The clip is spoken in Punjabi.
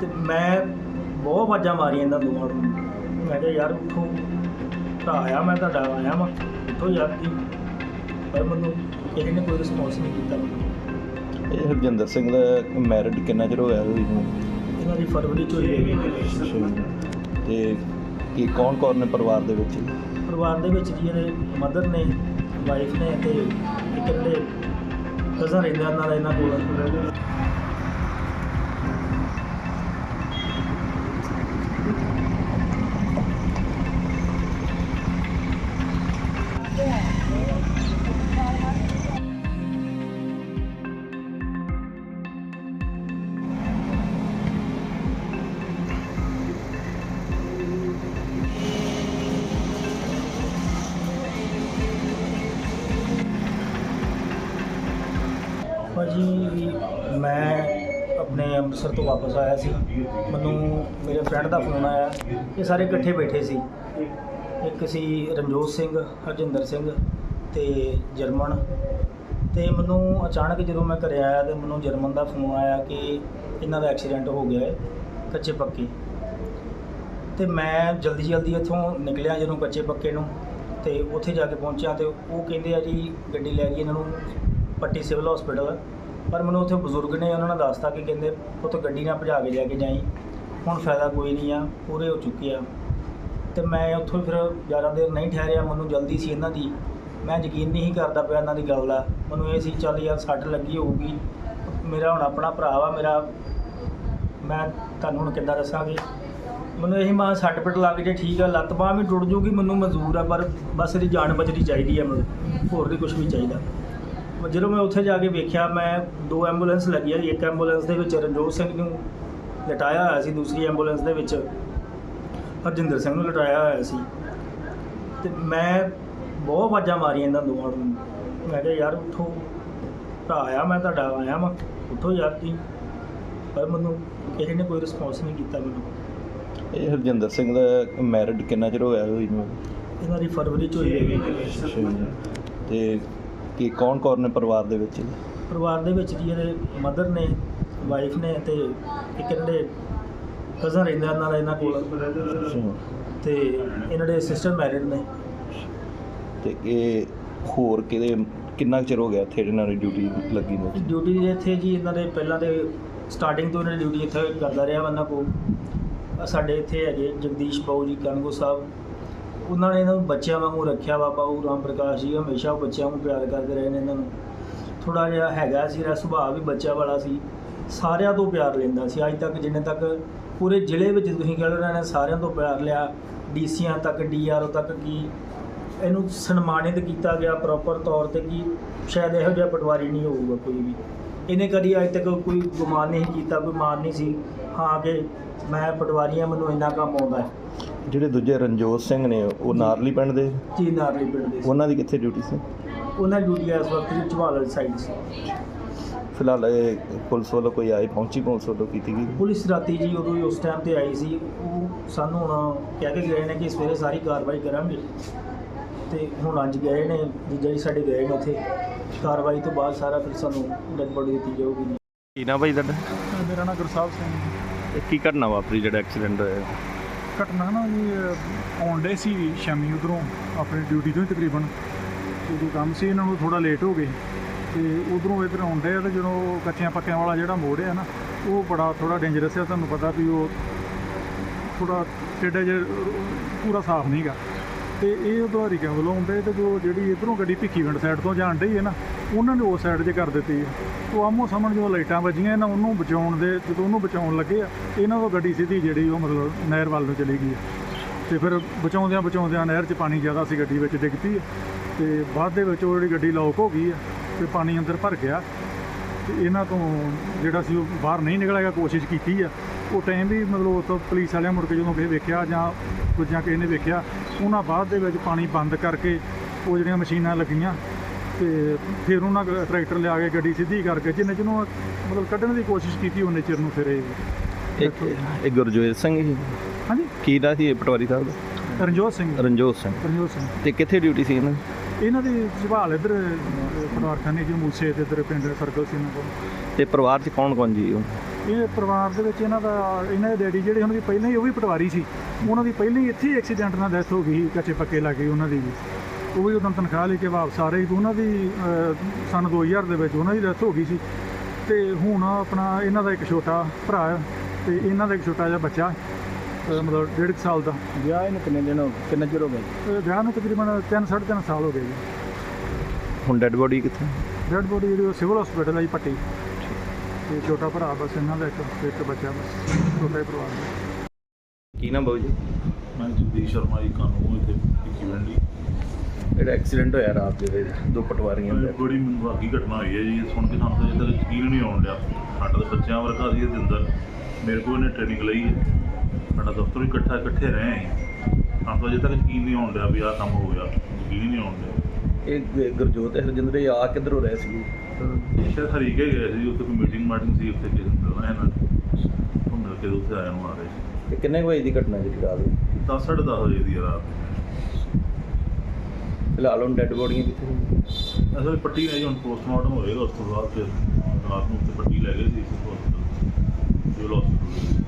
ਤੇ ਮੈਂ ਬਹੁਤ ਆਵਾਜ਼ਾਂ ਮਾਰੀਆਂ ਇਹਨਾਂ ਦੋਵਾਂ ਨੂੰ। ਮੈਂ ਕਿਹਾ ਯਾਰ ਉੱਠੋ ਭਰਾ ਆਇਆ ਮੈਂ ਤੁਹਾਡਾ ਆਇਆ ਵਾਂ। ਉੱਠੋ ਯਾਰ ਜੀ ਪਰ ਮੈਨੂੰ ਕਿਸੇ ਨੇ ਕੋਈ ਰਿਸਪੌਂਸ ਨਹੀਂ ਕੀਤਾ। ਇਹ ਹਰਜਿੰਦਰ ਸਿੰਘ ਦਾ ਮੈਰਿਡ ਕਿੰਨਾ ਚਿਰ ਹੋਇਆ ਹੋਈ ਨੂੰ ਇਹਨਾਂ ਦੀ ਫਰਵਰੀ ਚ ਹੋਈ ਹੈਗੀ। ਤੇ ਕੀ ਕੌਣ ਕੌਣ ਨੇ ਪਰਿਵਾਰ ਦੇ ਵਿੱਚ? ਪਰਿਵਾਰ ਦੇ ਵਿੱਚ ਜੀ ਇਹਦੇ ਮਦਰ ਨੇ ਵਾਈਫ ਨੇ ਤੇ ਇੱਕ ਜਿਹੜੇ ਕਜ਼ਨ ਰਹਿੰਦਾ ਨਾਲ ਇਹਨਾਂ ਕੋਲ। ਭਾਜੀ ਮੈਂ ਆਪਣੇ ਅੰਮ੍ਰਿਤਸਰ ਤੋਂ ਵਾਪਸ ਆਇਆ ਸੀ। ਮੈਨੂੰ ਮੇਰੇ ਫਰੈਂਡ ਦਾ ਫੋਨ ਆਇਆ। ਇਹ ਸਾਰੇ ਇਕੱਠੇ ਬੈਠੇ ਸੀ। ਇੱਕ ਸੀ ਰਣਜੋਤ ਸਿੰਘ, ਹਰਜਿੰਦਰ ਸਿੰਘ ਤੇ ਜਰਮਨ। ਤੇ ਮੈਨੂੰ ਅਚਾਨਕ ਜਦੋਂ ਮੈਂ ਘਰੇ ਆਇਆ ਤੇ ਮੈਨੂੰ ਜਰਮਨ ਦਾ ਫੋਨ ਆਇਆ ਕਿ ਇਹਨਾਂ ਦਾ ਐਕਸੀਡੈਂਟ ਹੋ ਗਿਆ ਹੈ, ਕੱਚੇ ਪੱਕੇ। ਤੇ ਮੈਂ ਜਲਦੀ ਜਲਦੀ ਇੱਥੋਂ ਨਿਕਲਿਆ ਜਦੋਂ ਕੱਚੇ ਪੱਕੇ ਨੂੰ ਤੇ ਉੱਥੇ ਜਾ ਕੇ ਪਹੁੰਚਿਆ ਤੇ ਉਹ ਕਹਿੰਦੇ ਆ ਜੀ, ਗੱਡੀ ਲੈ ਗਈ ਇਹਨਾਂ ਨੂੰ, ਪੱਟੀ ਸਿਵਲ ਹਸਪੀਟਲ ਪਰ ਮੈਨੂੰ ਉੱਥੇ ਬਜ਼ੁਰਗ ਨੇ ਉਹਨਾਂ ਨੇ ਦੱਸਤਾ ਕਿ ਕਹਿੰਦੇ ਉੱਥੇ ਗੱਡੀ ਨਾਲ ਭਜਾ ਕੇ ਲੈ ਕੇ ਜਾਈ। ਹੁਣ ਫਾਇਦਾ ਕੋਈ ਨਹੀਂ ਆ, ਪੂਰੇ ਹੋ ਚੁੱਕੇ ਆ। ਤੇ ਮੈਂ ਉੱਥੋਂ ਫਿਰ ਜ਼ਿਆਦਾ ਦੇਰ ਨਹੀਂ ਠਹਿਰਿਆ, ਮੈਨੂੰ ਜਲਦੀ ਸੀ ਇਹਨਾਂ ਦੀ। ਮੈਂ ਯਕੀਨ ਨਹੀਂ ਕਰਦਾ ਪਿਆ ਇਹਨਾਂ ਦੀ ਗੱਲ ਦਾ। ਮੈਨੂੰ ਇਹ ਸੀ, ਚੱਲ ਯਾਰ, ਸੱਟ ਲੱਗੀ ਹੋਊਗੀ। ਮੇਰਾ ਹੁਣ ਆਪਣਾ ਭਰਾ ਵਾ, ਮੇਰਾ ਮੈਂ ਤੁਹਾਨੂੰ ਹੁਣ ਕਿੱਦਾਂ ਦੱਸਾਂਗੀ? ਮੈਨੂੰ ਇਹੀ ਮਾਂ ਸੱਟ ਪਿੱਟ ਲੱਗ ਜੇ, ਠੀਕ ਆ, ਲੱਤ ਬਾਂਹ ਵੀ ਟੁੱਟ ਜੂਗੀ, ਮੈਨੂੰ ਮਨਜ਼ੂਰ ਆ, ਪਰ ਬਸ ਇਹਦੀ ਜਾਨ ਬਚਣੀ ਚਾਹੀਦੀ ਆ ਮੈਨੂੰ। ਹੋਰ ਨਹੀਂ ਕੁਝ ਵੀ ਚਾਹੀਦਾ। ਜਦੋਂ ਮੈਂ ਉੱਥੇ ਜਾ ਕੇ ਵੇਖਿਆ ਮੈਂ ਦੋ ਐਂਬੂਲੈਂਸ ਲੱਗੀਆਂ ਇੱਕ ਐਂਬੂਲੈਂਸ ਦੇ ਵਿੱਚ ਰਣਜੋਤ ਸਿੰਘ ਨੂੰ ਲਟਾਇਆ ਹੋਇਆ ਸੀ ਦੂਸਰੀ ਐਂਬੂਲੈਂਸ ਦੇ ਵਿੱਚ ਹਰਜਿੰਦਰ ਸਿੰਘ ਨੂੰ ਲਟਾਇਆ ਹੋਇਆ ਸੀ। ਤੇ ਮੈਂ ਬਹੁਤ ਆਵਾਜ਼ਾਂ ਮਾਰੀਆਂ ਇਹਨਾਂ ਦੋਵਾਂ ਨੂੰ। ਮੈਂ ਕਿਹਾ ਯਾਰ ਉੱਠੋ। ਭਰਾ ਆਇਆ ਮੈਂ ਤੁਹਾਡਾ ਆਇਆ ਵਾਂ। ਉੱਠੋ ਯਾਰ ਜੀ। ਪਰ ਮੈਨੂੰ ਕਿਸੇ ਨੇ ਕੋਈ ਰਿਸਪੌਂਸ ਨਹੀਂ ਕੀਤਾ ਮੈਨੂੰ। ਇਹ ਹਰਜਿੰਦਰ ਸਿੰਘ ਦਾ ਮੈਰਿਡ ਕਿੰਨਾ ਚਿਰ ਹੋਇਆ ਹੋਈ ਨੂੰ ਇਹਨਾਂ ਦੀ ਫਰਵਰੀ ਚ ਹੋਈ ਹੈਗੀ ਤੇ ਕੀ ਕੌਣ ਕੌਣ ਨੇ ਪਰਿਵਾਰ ਦੇ ਵਿੱਚ ਪਰਿਵਾਰ ਦੇ ਵਿੱਚ ਜੀ ਇਹਦੇ ਮਦਰ ਨੇ ਵਾਈਫ ਨੇ ਤੇ ਇੱਕ ਜਿਹੜੇ ਕਜ਼ਨ ਰਹਿੰਦਾ ਨਾਲ ਇਹਨਾਂ ਕੋਲ। ਤੇ ਇਹਨਾਂ ਦੇ ਸਿਸਟਰ ਮੈਰਿਡ ਨੇ। ਤੇ ਇਹ ਹੋਰ ਕਿਹਦੇ ਕਿੰਨਾ ਚਿਰ ਹੋ ਗਿਆ ਇੱਥੇ ਇਹਨਾਂ ਦੀ ਡਿਊਟੀ ਲੱਗੀ ਨੂੰ? ਡਿਊਟੀ ਇੱਥੇ ਜੀ ਇਹਨਾਂ ਦੇ ਪਹਿਲਾਂ ਦੇ ਸਟਾਰਟਿੰਗ ਤੋਂ ਇਹਨਾਂ ਦੀ ਡਿਊਟੀ ਇੱਥੇ ਕਰਦਾ ਰਿਹਾ ਇਹਨਾਂ ਕੋਲ। ਸਾਡੇ ਇੱਥੇ ਹੈਗੇ ਜਗਦੀਸ਼ ਬਾਊ ਜੀ ਕਨਗੋ ਸਾਹਿਬ। ਉਹਨਾਂ ਨੇ ਇਹਨਾਂ ਨੂੰ ਬੱਚਿਆਂ ਵਾਂਗੂ ਰੱਖਿਆ ਵਾ ਬਾਊ ਰਾਮ ਪ੍ਰਕਾਸ਼ ਜੀ ਹਮੇਸ਼ਾ ਉਹ ਬੱਚਿਆਂ ਨੂੰ ਪਿਆਰ ਕਰਦੇ ਰਹੇ ਨੇ ਇਹਨਾਂ ਨੂੰ। ਥੋੜਾ ਜਿਹਾ ਹੈਗਾ ਸੀ, ਇਹਦਾ ਸੁਭਾਅ ਵੀ ਬੱਚਿਆਂ ਵਾਲਾ ਸੀ। ਸਾਰਿਆਂ ਤੋਂ ਪਿਆਰ ਲੈਂਦਾ ਸੀ। ਅੱਜ ਤੱਕ ਜਿੰਨੇ ਤੱਕ ਪੂਰੇ ਜ਼ਿਲ੍ਹੇ ਵਿੱਚ ਤੁਸੀਂ ਕਹਿ ਲਓ ਇਹਨਾਂ ਨੇ ਸਾਰਿਆਂ ਤੋਂ ਪਿਆਰ ਲਿਆ। ਡੀਸੀਆਂ ਤੱਕ, ਡੀਆਰਓ ਤੱਕ ਕੀ ਇਹਨੂੰ ਸਨਮਾਨਿਤ ਕੀਤਾ ਗਿਆ ਪ੍ਰੋਪਰ ਤੌਰ ਤੇ ਕਿ ਸ਼ਾਇਦ ਇਹੋ ਜਿਹਾ ਪਟਵਾਰੀ ਨਹੀਂ ਹੋਊਗਾ ਕੋਈ ਵੀ। ਇਹਨੇ ਕਦੀ ਅੱਜ ਤੱਕ ਕੋਈ ਗੁਮਾਨ ਨਹੀਂ ਕੀਤਾ, ਕੋਈ ਮਾਨ ਨਹੀਂ ਸੀ। ਹਾਂ ਕਿ ਮੈਂ ਪਟਵਾਰੀ ਹਾਂ, ਮੈਨੂੰ ਇੰਨਾ ਕੰਮ ਆਉਂਦਾ ਹੈ। ਜਿਹੜੇ ਦੂਜੇ ਰਣਜੋਤ ਸਿੰਘ ਨੇ ਉਹ ਨਾਰਲੀ ਪਿੰਡ ਦੇ? ਜੀ ਨਾਰਲੀ ਪਿੰਡ ਦੇ ਸੀ। ਉਹਨਾਂ ਦੀ ਕਿੱਥੇ ਡਿਊਟੀ ਸੀ? ਉਹਨਾਂ ਦੀ ਡਿਊਟੀ ਇਸ ਵਕਤ ਜੀ ਝਵਾਲ ਵਾਲੀ ਸਾਈਡ ਸੀ। ਫਿਲਹਾਲ ਇਹ ਪੁਲਿਸ ਵੱਲੋਂ ਕੋਈ ਆਈ ਪਹੁੰਚੀ ਪੁਲਿਸ ਵੱਲੋਂ ਕੀਤੀ ਗਈ? ਪੁਲਿਸ ਰਾਤੀ ਜੀ ਉਦੋਂ ਹੀ ਉਸ ਟਾਈਮ ਤੇ ਆਈ ਸੀ। ਉਹ ਸਾਨੂੰ ਹੁਣ ਕਹਿ ਕੇ ਗਏ ਨੇ ਕਿ ਸਵੇਰੇ ਸਾਰੀ ਕਾਰਵਾਈ ਕਰਾਂਗੇ। ਤੇ ਹੁਣ ਅੱਜ ਗਏ ਨੇ ਜੀਜਾ ਜੀ ਸਾਡੇ ਗਏ ਨੇ ਉੱਥੇ। ਕਾਰਵਾਈ ਤੋਂ ਬਾਅਦ ਸਾਰਾ ਫਿਰ ਸਾਨੂੰ ਡੈਡ ਬੋਡੀ ਦਿੱਤੀ ਜਾਊਗੀ। ਕੀ ਨਾ ਭਾਈ ਤੁਹਾਡਾ? ਮੇਰਾ ਨਾਮ ਗੁਰਸਾਹਿਬ ਸਿੰਘ ਜੀ। ਇਹ ਕੀ ਘਟਨਾ ਵਾਪਰੀ ਜਿਹੜਾ ਐਕਸੀਡੈਂਟ ਹੋਇਆ? ਘਟਨਾ ਨਾ ਜੀ ਅਹ, ਆਉਣ ਡੇ ਸੀ ਸ਼ਾਮੀ ਉਧਰੋਂ ਆਪਣੀ ਡਿਊਟੀ ਤੋਂ ਹੀ ਤਕਰੀਬਨ। ਉਦੋਂ ਕੰਮ ਸੀ ਇਹਨਾਂ ਨੂੰ ਥੋੜਾ ਲੇਟ ਹੋ ਗਏ। ਤੇ ਉਧਰੋਂ ਇੱਧਰ ਆਉਣ ਡੇ ਤੇ ਜਦੋਂ ਕੱਚਿਆਂ ਪੱਕਿਆਂ ਵਾਲਾ ਜਿਹੜਾ ਮੋੜ ਆ ਨਾ ਉਹ ਬੜਾ ਥੋੜਾ ਡੇਂਜਰਸ ਆ। ਤੁਹਾਨੂੰ ਪਤਾ ਵੀ ਉਹ ਥੋੜਾ ਟੇਡਾ ਜਿਹਾ ਪੂਰਾ ਸਾਫ਼ ਨਹੀਂਗਾ ਤੇ ਇਹ ਉਧਾਰੀ ਕਿਉਂ ਵੱਲੋਂ ਆਉਂਦੇ ਤੇ ਜੋ ਜਿਹੜੀ ਇਧਰੋਂ ਗੱਡੀ ਭਿੱਖੀਵਿੰਡ ਸਾਈਡ ਤੋਂ ਜਾਣ ਡਈ ਹੈ ਨਾ, ਉਹਨਾਂ ਨੇ ਉਸ ਸਾਈਡ 'ਚ ਕਰ ਦਿੱਤੀ ਹੈ। ਉਹ ਆਮੋ ਸਾਹਮਣੇ ਜੋ ਲਾਈਟਾਂ ਵੱਜੀਆਂ ਇਹਨਾਂ ਉਹਨੂੰ ਬਚਾਉਣ ਦੇ, ਜਦੋਂ ਉਹਨੂੰ ਬਚਾਉਣ ਲੱਗੇ ਆ, ਇਹਨਾਂ ਤੋਂ ਗੱਡੀ ਸਿੱਧੀ ਜਿਹੜੀ ਉਹ ਮਤਲਬ ਨਹਿਰ ਵੱਲ ਨੂੰ ਚਲੀ ਗਈ ਹੈ। ਤੇ ਫਿਰ ਬਚਾਉਂਦਿਆਂ ਬਚਾਉਂਦਿਆਂ ਨਹਿਰ 'ਚ ਪਾਣੀ ਜ਼ਿਆਦਾ ਸੀ, ਗੱਡੀ ਵਿੱਚ ਡਿੱਗ ਪਈ ਹੈ। ਤੇ ਬਾਅਦ ਦੇ ਵਿੱਚ ਉਹ ਜਿਹੜੀ ਗੱਡੀ ਲੌਕ ਹੋ ਗਈ ਹੈ ਤੇ ਪਾਣੀ ਅੰਦਰ ਭਰ ਗਿਆ। ਤੇ ਇਹਨਾਂ ਤੋਂ ਜਿਹੜਾ ਸੀ ਉਹ ਬਾਹਰ ਨਹੀਂ ਨਿਕਲਿਆ, ਕੋਸ਼ਿਸ਼ ਕੀਤੀ ਆ ਉਹ ਟਾਈਮ ਵੀ ਮਤਲਬ ਉਹ ਤੋਂ ਪੁਲਿਸ ਵਾਲਿਆਂ ਮੁੜ ਕੇ ਜਦੋਂ ਕਿਸੇ ਵੇਖਿਆ ਜਾਂ ਦੂਜਿਆਂ ਕਿਸੇ ਨੇ ਵੇਖਿਆ ਉਹਨਾਂ ਬਾਅਦ ਦੇ ਵਿੱਚ ਪਾਣੀ ਬੰਦ ਕਰਕੇ ਉਹ ਜਿਹੜੀਆਂ ਮਸ਼ੀਨਾਂ ਲੱਗੀਆਂ ਤੇ ਫਿਰ ਉਹਨਾਂ ਟਰੈਕਟਰ ਲਿਆ ਕੇ ਗੱਡੀ ਸਿੱਧੀ ਕਰਕੇ ਜਿੰਨੇ ਜਿਹਨੂੰ ਮਤਲਬ ਕੱਢਣ ਦੀ ਕੋਸ਼ਿਸ਼ ਕੀਤੀ ਉਹਨੇ ਚਿਰ ਨੂੰ ਫਿਰ ਇਹ ਇੱਕ ਗੁਰਜੋਤ ਸਿੰਘ ਸੀ ਹਾਂਜੀ? ਕੀ ਦਾ ਸੀ ਇਹ ਪਟਵਾਰੀ ਸਾਹਿਬ ਦਾ? ਰਣਜੋਤ ਸਿੰਘ। ਰਣਜੋਤ ਸਿੰਘ। ਰਣਜੋਤ ਸਿੰਘ। ਤੇ ਕਿੱਥੇ ਡਿਊਟੀ ਸੀ ਇਹਨਾਂ ਦੀ? ਇਹਨਾਂ ਦੀ ਜਵਾਲ ਇੱਧਰ ਪਰਿਵਾਰ ਖਾਨੇ ਜੀ ਮੂਸੇ ਤੇ ਇੱਧਰ ਪਿੰਡ ਸਰਕਲ ਸੀ ਇਹਨਾਂ ਕੋਲ। ਤੇ ਪਰਿਵਾਰ 'ਚ ਕੌਣ ਕੌਣ ਜੀ ਉਹ? ਇਹ ਪਰਿਵਾਰ ਦੇ ਵਿੱਚ ਇਹਨਾਂ ਦਾ ਇਹਨਾਂ ਦੇ ਡੈਡੀ ਜਿਹੜੇ ਉਹਨਾਂ ਦੀ ਪਹਿਲਾਂ ਹੀ ਉਹ ਵੀ ਪਟਵਾਰੀ ਸੀ। ਉਹਨਾਂ ਦੀ ਪਹਿਲਾਂ ਹੀ ਇੱਥੇ ਹੀ ਐਕਸੀਡੈਂਟ ਨਾਲ ਡੈਥ ਹੋ ਗਈ ਸੀ, ਕੱਚੇ ਪੱਕੇ ਲੱਗੇ ਉਹਨਾਂ ਦੀ ਵੀ। ਉਹ ਵੀ ਉਦੋਂ ਤਨਖਾਹ ਲੈ ਕੇ ਵਾਪਸ ਆ ਰਹੇ ਸੀ ਉਹਨਾਂ ਦੀ ਸੰਨ 2000 ਦੇ ਵਿੱਚ ਉਹਨਾਂ ਦੀ ਡੈਥ ਹੋ ਗਈ ਸੀ। ਤੇ ਹੁਣ ਆਪਣਾ ਇਹਨਾਂ ਦਾ ਇੱਕ ਛੋਟਾ ਭਰਾ ਹੈ ਤੇ ਇਹਨਾਂ ਦਾ ਇੱਕ ਛੋਟਾ ਜਿਹਾ ਬੱਚਾ ਮਤਲਬ ਡੇਢ ਕੁ ਸਾਲ ਦਾ। ਵਿਆਹ ਇਹਨੂੰ ਕਿੰਨੇ ਦਿਨ ਕਿੰਨਾ ਚਿਰ ਹੋ ਗਿਆ ਤੇ ਵਿਆਹ ਨੂੰ ਤਕਰੀਬਨ 3 3.5 ਸਾਲ ਹੋ ਗਏ ਜੀ। ਹੁਣ ਡੈੱਡ ਬੋਡੀ ਕਿੱਥੇ? ਡੈਡ ਬੋਡੀ ਜਿਹੜੀ ਸਿਵਲ ਹਸਪੀਟਲ ਆ ਜੀ ਪੱਟੀ। ਤੇ ਛੋਟਾ ਭਰਾ ਬਸ ਇਹਨਾਂ ਦਾ ਇੱਕ ਤੇ ਇੱਕ ਬੱਚਾ ਬਸ ਛੋਟਾ ਹੀ ਪਰਿਵਾਰ ਦਾ। ਕੀ ਨਾਮ ਬਾਬੂ ਜੀ? ਮੈਂ ਜਗਦੀਸ਼ ਸ਼ਰਮਾ ਜੀ ਕਾਨੂੰਨ ਇੱਥੇ ਭਿੱਖੀ ਵੰਡੀ ਜਿਹੜਾ ਐਕਸੀਡੈਂਟ ਹੋਇਆ ਰਾਤ ਦੇ ਵੇਲੇ ਦੋ ਪਟਵਾਰੀਆਂ ਦਾ ਬੜੀ ਮੰਦਭਾਗੀ ਘਟਨਾ ਹੋਈ ਹੈ ਜੀ ਇਹ ਸੁਣ ਕੇ ਸਾਨੂੰ ਤਾਂ ਜਿੱਦਾਂ ਯਕੀਨ ਨਹੀਂ ਆਉਣ ਡਿਆ। ਸਾਡਾ ਤਾਂ ਬੱਚਿਆਂ ਵਰਗਾ ਸੀ ਇਹਦੇ ਅੰਦਰ। ਮੇਰੇ ਕੋਲ ਇਹਨੇ ਟ੍ਰੇਨਿੰਗ ਲਈ ਹੈ। ਸਾਡਾ ਦਫ਼ਤਰ ਵੀ ਇਕੱਠਾ ਇਕੱਠੇ ਰਹੇ ਹਾਂ ਸਾਨੂੰ ਤਾਂ ਅਜੇ ਤੱਕ ਯਕੀਨ ਨਹੀਂ ਆਉਣ ਡਿਆ ਵੀ ਆਹ ਕੰਮ ਹੋ ਗਿਆ। ਯਕੀਨ ਨਹੀਂ ਆਉਣ ਡਿਆ। ਇਹ ਗੁਰਜੋਤ ਹਰਜਿੰਦਰ ਇਹ ਆ ਕਿੱਧਰੋਂ ਰਹੇ ਸੀ ਸ਼ਾਇਦ ਹਰੀਕੇ ਗਏ ਸੀ ਉੱਥੇ ਕੋਈ ਮੀਟਿੰਗ ਮਾਟਿੰਗ ਸੀ ਉੱਥੇ ਕਿਸੇ ਨੂੰ ਮਿਲਣਾ ਇਹਨਾਂ ਨੇ। ਉਹ ਮਿਲ ਕੇ ਉੱਥੇ ਆਇਆ ਨੂੰ ਆ ਰਹੇ ਸੀ। ਇਹ ਕਿੰਨੇ ਕੁ ਵਜੇ ਦੀ ਘਟਨਾ ਜਿਹੜੀ ਰਾਤ ਸਾਢੇ ਦਸ ਵਜੇ ਦੀ ਰਾਤ। ਫਿਲਹਾਲ ਹੁਣ ਡੈੱਡ ਬੋਡੀਆਂ ਕਿੱਥੇ ਨੇ ਅਸਲ ਪੱਟੀ ਨੇ ਜੀ ਹੁਣ ਪੋਸਟਮਾਰਟਮ ਹੋਏਗਾ ਉਸ ਤੋਂ ਬਾਅਦ ਫਿਰ ਰਾਤ ਨੂੰ ਉੱਥੇ ਪੱਟੀ ਲੈ ਗਏ ਸੀ ਸਿਵਲ ਹਸਪੀਟਲ